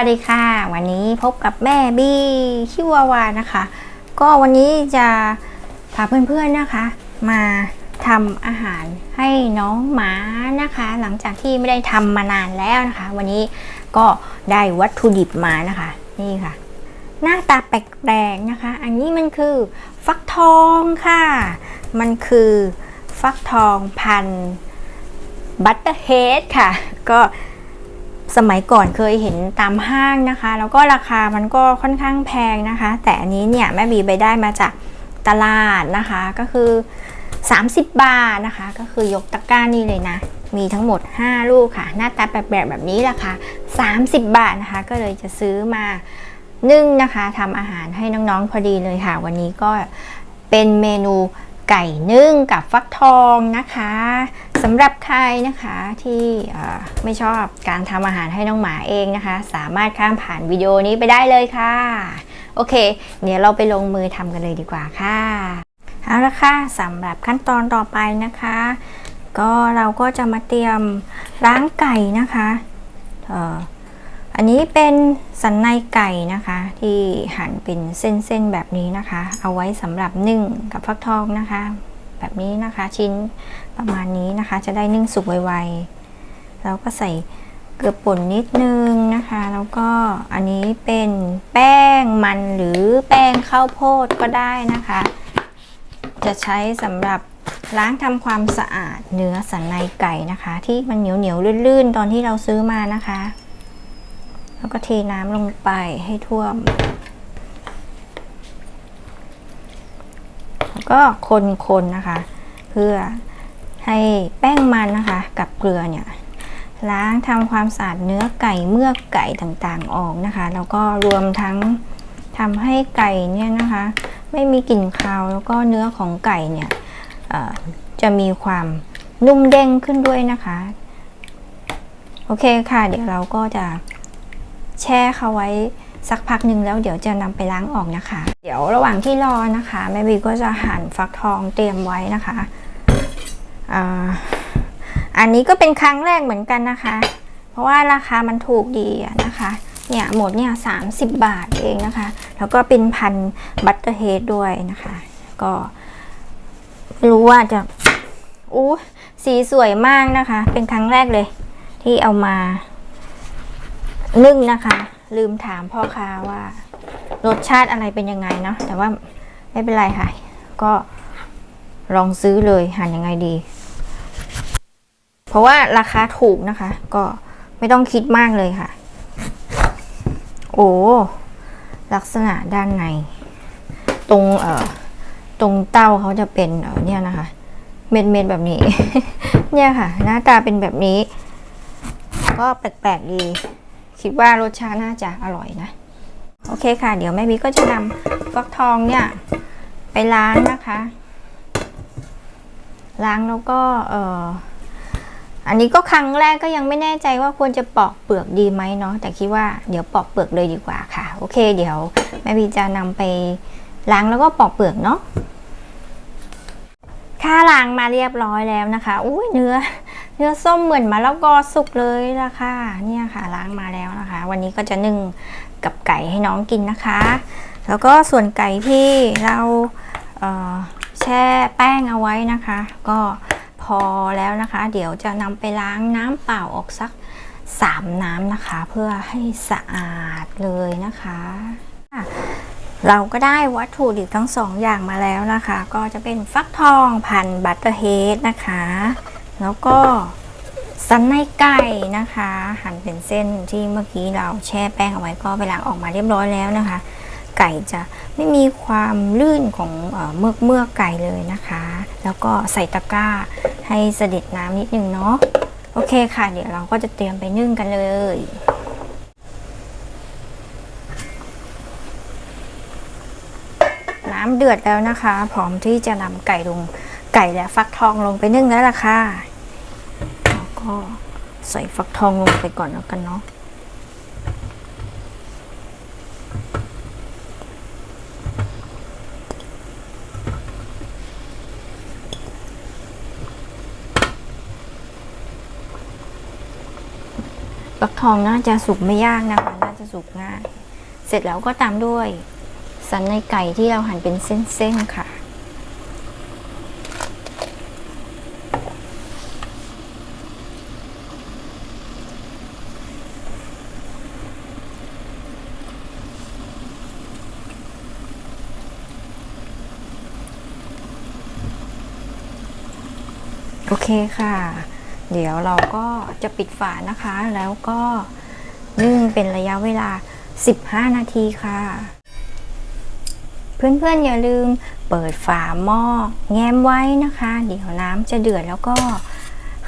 วัสดีค่ะ วันนี้พบกับแม่บี้ชิวาวานะคะ ก็วันนี้จะพาเพื่อนๆนะคะ มาทำอาหารให้น้องหมานะคะ หลังจากที่ไม่ได้ทำมานานแล้วนะคะ วันนี้ก็ได้วัตถุดิบมานะคะ นี่ค่ะ หน้าตาแปลกๆนะคะ อันนี้มันคือฟักทองค่ะ มันคือฟักทองพันบัตเตอร์เฮดค่ะ ก็ สมัยก่อนเคยเห็นตามห้างนะคะ แล้วก็ราคามันก็ค่อนข้างแพงนะคะ แต่อันนี้เนี่ยแม่บีไปได้มาจากตลาดนะคะก็คือ 30 บาทนะคะ ก็คือยกตะกร้านี่เลยนะ มีทั้งหมด 5 ลูกค่ะ หน้าตาแปลกๆแบบนี้ราคา30 บาทนะคะ ก็เลยจะซื้อมานึ่งนะคะทำอาหารให้น้องๆพอดีเลยค่ะ วันนี้ก็เป็นเมนูไก่นึ่งกับฟักทองนะคะ สำหรับใครนะคะที่ไม่ชอบการทำอาหารให้น้องหมาเองนะคะ สามารถข้ามผ่านวิดีโอนี้ไปได้เลยค่ะ โอเค เดี๋ยวเราไปลงมือทำกันเลยดีกว่าค่ะเอาละค่ะสำหรับขั้นตอนต่อไปนะคะ ก็เราก็จะมาเตรียมล้างไก่นะคะอออันนี้เป็นสันในไก่นะคะ ที่หั่นเป็นเส้นๆแบบนี้นะคะ เอาไว้สำหรับนึ่งกับฟักทองนะคะ แบบนี้นะคะ ชิ้นประมาณนี้นะคะ จะได้นึ่งสุกไวๆแล้วก็ใส่เกลือป่นนิดนึงนะคะ แล้วก็อันนี้เป็นแป้งมันหรือแป้งข้าวโพดก็ได้นะคะ จะใช้สำหรับล้างทำความสะอาดเนื้อสันในไก่นะคะ ที่มันเหนียวเหนียวลื่นๆ ตอนที่เราซื้อมานะคะ แล้วก็เทน้ำลงไปให้ท่วม แล้ว ก็คนๆนะคะ เพื่อให้แป้งมันนะคะ กับเกลือเนี่ยล้างทำความสะอาดเนื้อไก่เมือกไก่ต่างๆออกนะคะ แล้วก็รวมทั้งทำให้ไก่เนี่ยนะคะ ไม่มีกลิ่นคาวแล้วก็เนื้อของไก่เนี่ยจะมีความนุ่มเด้งขึ้นด้วยนะคะ โอเคค่ะ เดี๋ยวเราก็จะแช่เขาไว้ สักพักหนึ่งแล้วเดี๋ยวจะนำไปล้างออกนะคะ เดี๋ยวระหว่างที่รอนะคะแม่บีก็จะหั่นฟักทองเตรียมไว้นะคะอ่าอันนี้ก็เป็นครั้งแรกเหมือนกันนะคะ เพราะว่าราคามันถูกดีนะคะเนี่ยหมดเนี่ยสาบาทเองนะคะ แล้วก็เป็นพันบัตเตอร์เฮดด้วยนะคะ ก็ไม่รู้ว่าจะอู้สีสวยมากนะคะ เป็นครั้งแรกเลย ที่เอามานึ่งนะคะ ลืมถามพ่อค้าว่า รสชาติอะไรเป็นยังไงเนาะแต่ว่าไม่เป็นไรค่ะ ก็ลองซื้อเลยหั่นยังไงดี เพราะว่าราคาถูกนะคะ ก็ไม่ต้องคิดมากเลยค่ะ โอ้ลักษณะด้านใน ตรงเอ่อตรงเต้าเขาจะเป็นเออเนี่ยนะคะ เม็ดเม็ดแบบนี้ เนี่ยค่ะ หน้าตาเป็นแบบนี้ ก็แปลกๆดี คิดว่ารสชาติน่าจะอร่อยนะ โอเคค่ะ เดี๋ยวแม่บีก็จะนำฟักทองเนี่ย ไปล้างนะคะ ล้างแล้วก็เอ่ออันนี้ก็ครั้งแรกก็ยังไม่แน่ใจว่าควรจะปอกเปลือกดีไหมเนาะแต่คิดว่าเดี๋ยวปอกเปลือกเลยดีกว่าค่ะ โอเค เดี๋ยวแม่บีจะนำไปล้างแล้วก็ปอกเปลือกเนาะค่าล้างมาเรียบร้อยแล้วนะคะ อุ้ยเนื้อ เนื้อส้มเหมือนมะละกอสุกเลยละค่ะเนี่ยค่ะล้างมาแล้วนะคะ วันนี้ก็จะนึ่งกับไก่ให้น้องกินนะคะ แล้วก็ส่วนไก่ที่เราเแช่แป้งเอาไว้นะคะ ก็พอแล้วนะคะ เดี๋ยวจะนำไปล้างน้ำเปล่าออกสักสามน้ำนะคะ เพื่อให้สะอาดเลยนะคะ เราก็ได้วัตถุดิบทั้งสองอย่างมาแล้วนะคะ ก็จะเป็นฟักทองพันบัตเตอร์เฮดนะคะ แล้วก็สันในไก่นะคะ หั่นเป็นเส้นที่เมื่อกี้เราแช่แป้งเอาไว้ก็ไปล้างออกมาเรียบร้อยแล้วนะคะ ไก่จะไม่มีความลื่นของเอ่อเมือกเมือกไก่เลยนะคะ แล้วก็ใส่ตะกร้าให้เสด็จน้ำนิดนึงเนาะโอเคค่ะ เดี๋ยวเราก็จะเตรียมไปนึ่งกันเลยน้ำเดือดแล้วนะคะ พร้อมที่จะนำไก่ลง ไก่และฟักทองลงไปนึ่งแล้วล่ะค่ะแล้วก็ใส่ฟักทองลงไปก่อนแล้วกันเนาะฟักทองน่าจะสุกไม่ยากนะคะ น่าจะสุกง่าย เสร็จแล้วก็ตามด้วย สันในไก่ที่เราหั่นเป็นเส้นๆค่ะ โอเคค่ะ เดี๋ยวเราก็จะปิดฝานะคะ แล้วก็นึ่งเป็นระยะเวลา 15 นาทีค่ะ เพื่อนๆอย่าลืมเปิดฝาหม้อแง้มไว้นะคะ เดี๋ยวน้ำจะเดือดแล้วก็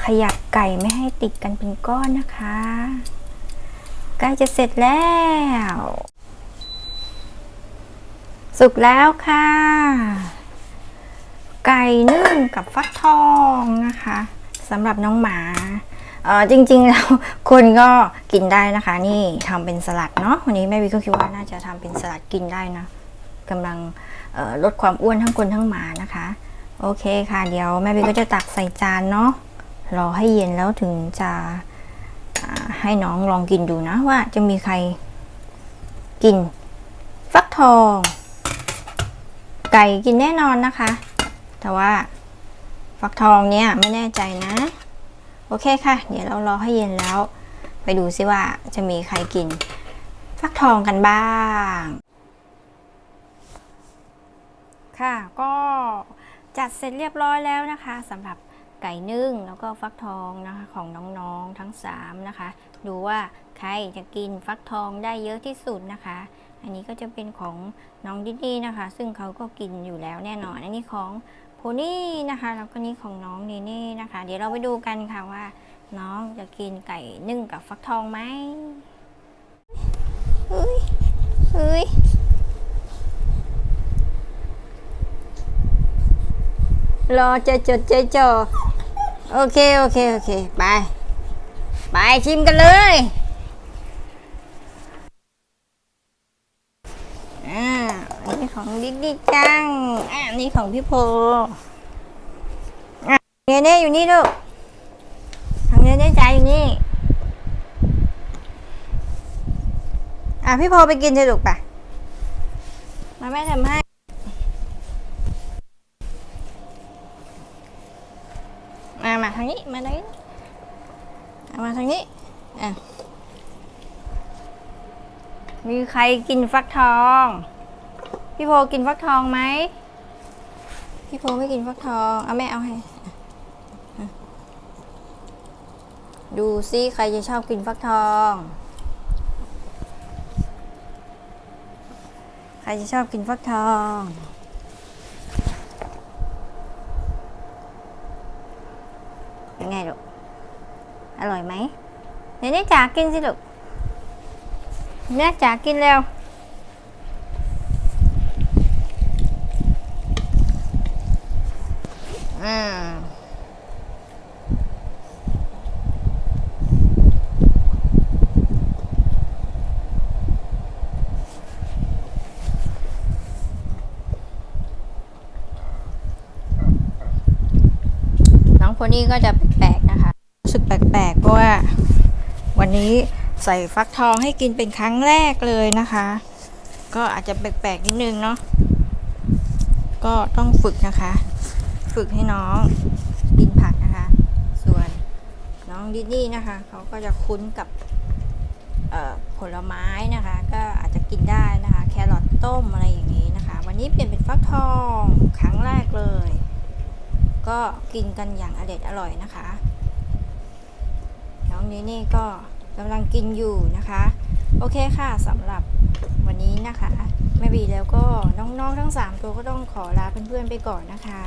ขยับไก่ไม่ให้ติดกันเป็นก้อนนะคะ ใกล้จะเสร็จแล้ว สุกแล้วค่ะ ไก่นึ่งกับฟักทองนะคะสำหรับน้องหมาเออจริงๆแล้วคนก็กินได้นะคะ นี่ทำเป็นสลัดเนาะวันนี้แม่วิก็คิดว่าน่าจะทำเป็นสลัดกินได้นะกำลังลดความอ้วนทั้งคนทั้งหมานะคะ โอเคค่ะเดี๋ยวแม่วิก็จะตักใส่จานเนาะรอให้เย็นแล้วถึงจะให้น้องลองกินดูนะว่าจะมีใครกิน ฟักทอง ไก่กินแน่นอนนะคะ แต่ว่าฟักทองเนี่ยไม่แน่ใจนะ โอเคค่ะ เดี๋ยวเรารอให้เย็นแล้ว ไปดูซิว่าจะมีใครกิน ฟักทองกันบ้าง ค่ะก็จัดเสร็จเรียบร้อยแล้วนะคะสำหรับไก่นึ่งแล้วก็ฟักทองนะคะของน้องๆทั้ง 3 นะคะ ดูว่าใครจะกินฟักทองได้เยอะที่สุดนะคะ อันนี้ก็จะเป็นของน้องดิดดี้นะคะ ซึ่งเขาก็กินอยู่แล้วแน่นอน อันนี้ของ โพนี่นะคะแล้วก็นี่ของน้องเนเน่นะคะ เดี๋ยวเราไปดูกันค่ะว่า น้องจะกินไก่นึ่งกับฟักทองไหมเฮ้ยเฮ้ยรอจะจดใจจ่อโอเค โอเค โอเค ไป ไปชิมกันเลยอ่าอันนี้ของดิดดี้จังอ่า อันนี้ของพี่โพอะเนเน่อยู่นี่ลูกของเนเน่ใจอยู่นี่ อะพี่โพไปกินเถอะลูกไปมาแม่ทำให้มามาทางนี้มาทางนี้ามาทางนี้อะมีใครกินฟักทอง พี่โพกินฟักทองไหม พี่โพไม่กินฟักทอง เอาแม่เอาให้ ดูซิใครจะชอบกินฟักทอง ใครจะชอบกินฟักทองเป็นไงลูก อร่อยไหมเดี๋ยวนี้จ๋ากินสิลูกแม่จ๋ากินเร็ว อ่าน้องโพนี่ก็จะแปลกๆนะคะรู้สึกแปลกๆเพราะว่า วันนี้ใส่ฟักทองให้กินเป็นครั้งแรกเลยนะคะ ก็อาจจะแปลกๆนิดนึงเนาะก็ต้องฝึกนะคะ ฝึกให้น้องกินผักนะคะ ส่วนน้องดิดดี้นะคะเขาก็จะคุ้นกับผลไม้นะคะ ก็อาจจะกินได้นะคะ แครอทต้มอะไรอย่างนี้นะคะ วันนี้เปลี่ยนเป็นฟักทองครั้งแรกเลย ก็กินกันอย่างอเด็ดอร่อยนะคะ น้องนี้นี่ก็กำลังกินอยู่นะคะ โอเคค่ะสำหรับวันนี้นะคะแม่บีแล้วก็น้องๆทั้ง 3 ตัวก็ต้องขอลาเพื่อนๆไปก่อนนะคะ